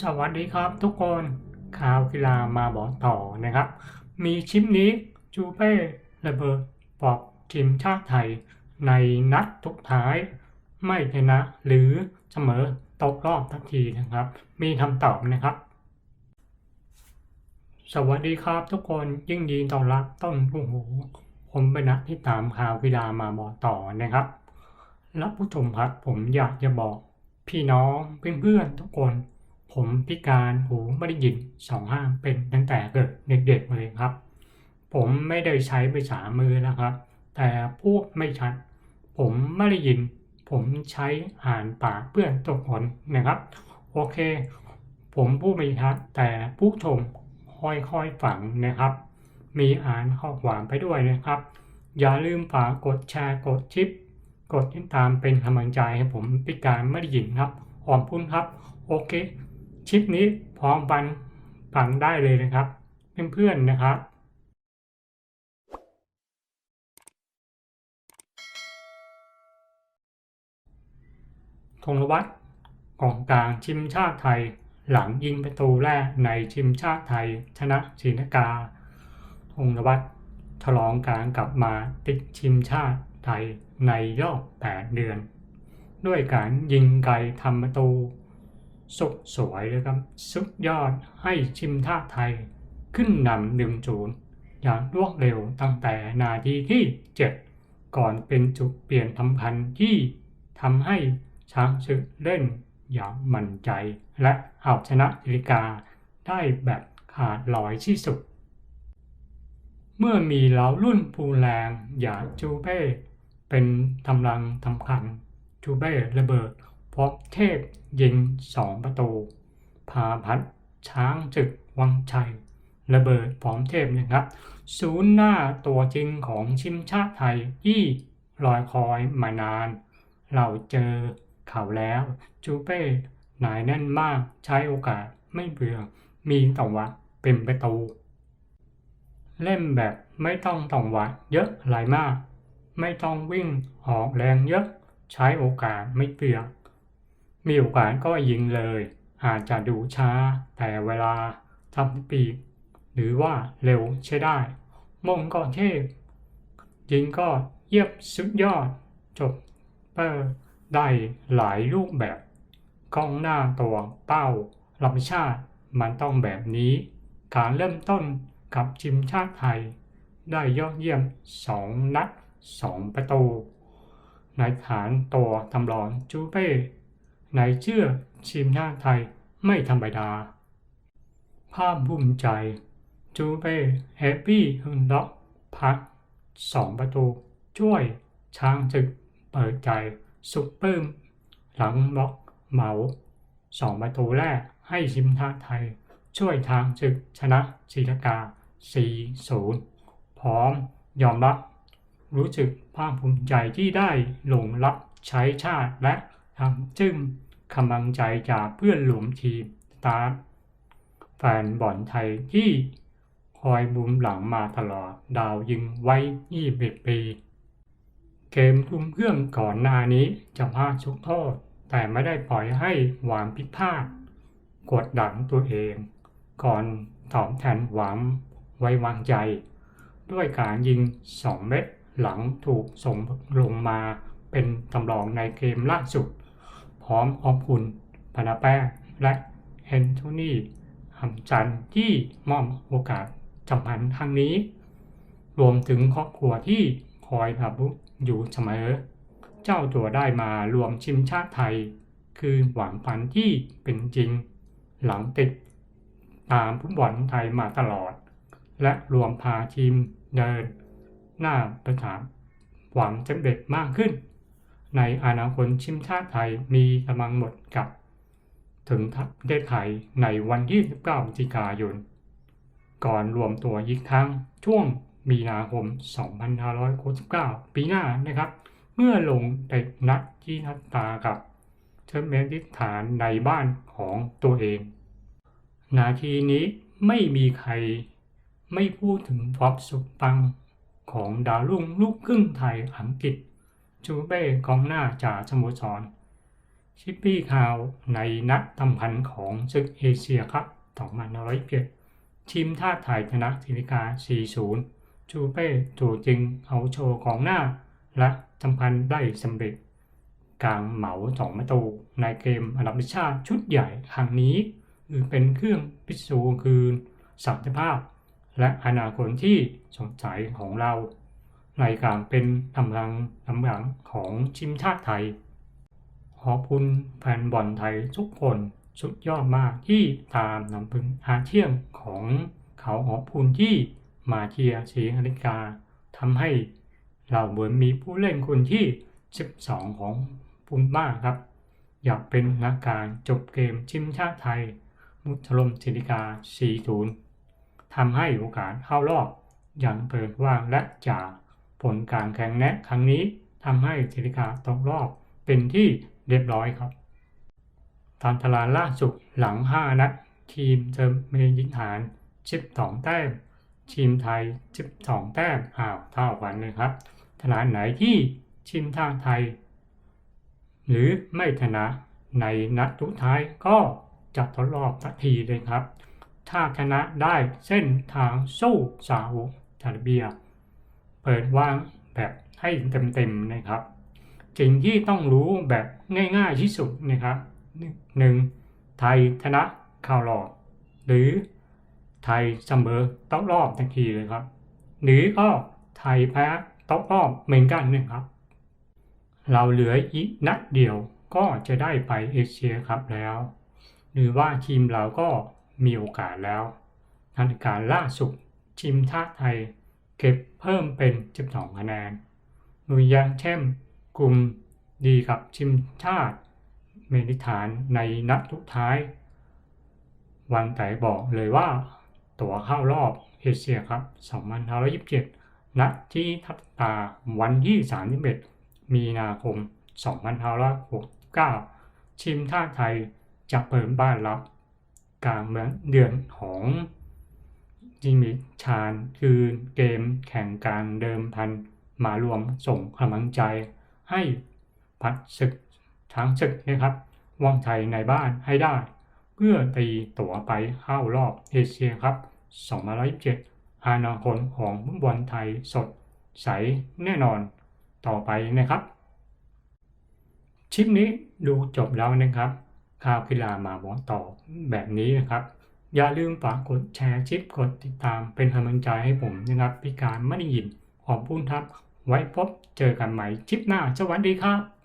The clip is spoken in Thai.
สวัสดีครับทุกคนข่าวกีฬามาบอกต่อนะครับ มีชิปนี้จูเป้ระเบิดปอบทีมชาติไทย ในนัดทุกท้าย ไม่ชนะหรือเสมอตกรอบทักทีนะครับ มีคำตอบนะครับ สวัสดีครับทุกคนยิ่งยินต้อนรับต้นผู้หูผมเป็นนักที่ตามข่าวกีฬามาบอกต่อนะครับและผู้ชมครับผมอยากจะบอกพี่น้องเพื่อนๆทุกคน ผมพิการหูไม่ได้ยินสองข้างเป็นตั้งแต่เกิดเด็กๆมาเลยครับ ผมไม่ได้ใช้ภาษามือนะครับ แต่พูดไม่ชัด ผมไม่ได้ยิน ผมใช้อ่านปากเพื่อนทุกคนนะครับ โอเค ผมพูดไม่ชัดแต่ผู้ชมค่อยๆฟังนะครับ มีอ่านข้อความไปด้วยนะครับ อย่าลืมฝากกดแชร์กดชิป กดติดตามเป็นกำลังใจให้ผมพิการไม่ได้ยินครับขอบคุณครับ โอเค ชิปนี้พร้อมฟังฟังได้เลยนะครับ เพื่อนๆนะครับธงวัฒน์กองกลางชิมชาติไทย หลังยิงประตูแรกในชิมชาติไทย ชนะศรีนกาธงวัฒน์ฉลองการกลับมาติดชิมชาติไทยในรอบ8เดือน ด้วยการยิงไกลทำประตู สุดสวยเลยครับสุดยอดให้ชิมชาไทย ขึ้นนำหนึ่งจูนอย่างรวดเร็วตั้งแต่นาทีที่ 7 ก่อนเป็นจุดเปลี่ยนสำคัญที่ทำให้ช้างศึกเล่นอย่างมั่นใจ และเอาชนะอเมริกาได้แบบขาดลอยที่สุด เมื่อมีเหล่ารุ่นภูแรงอย่างจูเป้เป็นกำลังสำคัญจูเป้ระเบิด พราะเทพยิงสองประตูพาพัดช้างศึกวังชัย ระเบิดพร้อมเทพนะครับ ศูนย์หน้าตัวจริงของชิมชาติไทยที่ลอยคอยมานาน เราเจอเขาแล้ว จูเป้หนายแน่นมากใช้โอกาสไม่เบื่อ มีต่องวะเป็นประตู เล่นแบบไม่ต้องต่องวะเยอะหลายมาก ไม่ต้องวิ่งออกแรงเยอะ ใช้โอกาสไม่เปลือ มีโอกาสก็ยิงเลย อาจจะดูช้า แต่เวลาทำปีก หรือว่าเร็วใช้ได้มงก็เทพ ยิงก็เยียบสุดยอด จบเปอร์ได้หลายรูปแบบกล้องหน้าตัวเป้ารับชาติมันต้องแบบนี้ การเริ่มต้นกับทีมชาติไทย ได้ยอดเยี่ยม 2 นัด 2 ประตู ในฐานตัวทำรองจูเป้ ในเชื่อทีมชาติไทยไม่ธรรมดา ภาพภูมิใจจูเป้แฮปปี้ฮึนด็อกพักสองประตู ช่วยช้างศึกเปิดใจซุปเปอร์หลังบล็อกเหมาสองประตูแรกให้ชิมชาไทย ช่วยทางศึกชนะศรีลกา 4-0 พร้อมยอมรับ รู้สึกภาคภูมิใจที่ได้ลงรับใช้ชาติและทำจึง กำลังใจจากเพื่อนหลวมทีมสตาร์แฟนบอลไทยที่คอยบุมหลังมาตลอดดาวยิงไว้21ปี เกมทุ่มเครื่องก่อนหน้านี้จะพลาดชุกโทษ แต่ไม่ได้ปล่อยให้หวามผิพาดกดดันตัวเอง ก่อนตอบแทนหวังไว้วางใจ ด้วยการยิง 2 เม็ดหลังถูกส่งลงมาเป็นตำรองในเกมล่าสุด พร้อมอบคุณพานาแป้และแอนโทนีหัมจันที่มอบโอกาสจำพันครั้งนี้ รวมถึงครอบครัวที่คอยสนับสนุนอยู่เสมอ เจ้าตัวได้มารวมชิมชาติไทย คือหวังฝันที่เป็นจริง หลังติดตามฟุตบอลไทยมาตลอด และรวมพาทีมเดิน หน้าประสานหวังสำเร็จมากขึ้น ในอนาคตชิมชาติไทยมีกำลังหมดกับ ถึงประเทศไทยในวันที่19พฤศจิกายน ก่อนรวมตัวอีกครั้งช่วงมีนาคม 2569 ปีหน้านะครับ เมื่อลงในนัดที่นัดตากับเทอร์เมนิสถานในบ้านของตัวเอง นาทีนี้ไม่มีใครไม่พูดถึงฟอบสุดปังของดาวรุ่งลูกครึ่งไทยอังกฤษ จูเป้กองหน้าจ่าสโมสร ชิปปี้ข่าวในนัดตำพันของศึกเอเชียครับ2521ทีมท่าไทยชนะสินิกา 4-0 จูเป้ถูจริงเอาโชว์ของหน้า และตำพันธ์ได้สำเร็จกลางเหมาสองประตูในเกมอันดับชาติชุดใหญ่ครั้งนี้คือเป็นเครื่องพิสูจน์คืนศักยภาพ และอนาคตที่สดใสของเรา ในการเป็นกำลังลำลังของทีมชาติไทย ขอบคุณแฟนบอลไทยทุกคนสุดยอดมากที่ตามนำพึงอาเทียมของเขาขอบคุณที่มาเชียร์สีนาฬิกาทำให้เราเหมือนมีผู้เล่นคนที่ 12 ของปุ่นบ้าครับ อยากเป็นนักการจบเกมชิมชาติไทย มุทลมศิริกา 4-0ทำให้โอกาสเข้ารอบอย่างเปิดว่างและจาก ผลการแข่งแนะครั้งนี้ทำให้ศิริกาตกรอบเป็นที่เรียบร้อยครับตามตารางล่าสุดหลัง 5 นัด ทีมเจอเมยิงหาร12แต้ม ทีมไทย 12 แต้มอ้าวเท่ากันเลยครับทนานไหนที่ทีมทางไทย หรือไม่ชนะในนัดสุดท้ายก็จะทดรอบสักทีเลยครับ ถ้าชนะได้เส้นทางสู้ซาอุอาระเบีย เปิดว่างแบบให้เต็มๆนะครับสิ่งที่ต้องรู้แบบง่ายๆที่สุดนะครับหนึ่งไทยชนะข่าวหลอก หรือไทยเสมอตกรอบทันทีเลยครับ หรือก็ไทยแพ้ตกรอบเหมือนกันนะครับ เราเหลืออีกนัดเดียวก็จะได้ไปเอเชียครับแล้ว หรือว่าทีมเราก็มีโอกาสแล้วนาฬิการล่าสุดทีมชาติไทย เก็บเพิ่มเป็น 12 คะแนนมือยังแช่มกลุ่มดีกับทีมชาติเมดิฐานในนัดทุกท้าย วันแต่บอกเลยว่า ตั๋วเข้ารอบเอเชียครับ 2527 นัดที่ทับตาวันที่ 31 มีนาคม 2569ทีมชาติไทยจะเปิดบ้านรับกลางเมืองเดือนของ จิมิชานคือเกมแข่งการเดิมพันมารวมส่งกำลังใจ ให้พัดศึกทั้งศึกนะครับว่องไทยในบ้านให้ได้ เพื่อตีตั๋วไปเข้ารอบเอเชียครับ2027อนาคตของฟุตบอลไทยสดใสแน่นอนต่อไปนะครับ ชิปนี้ดูจบแล้วนะครับ ข่าวกีฬามาบอกต่อแบบนี้นะครับ อย่าลืมฝากกดแชร์ชิปกดติดตามเป็นกำลังใจให้ผมนะครับพิการไม่ได้ยินขอบคุณครับ ไว้พบเจอกันใหม่ชิปหน้าสวัสดีครับ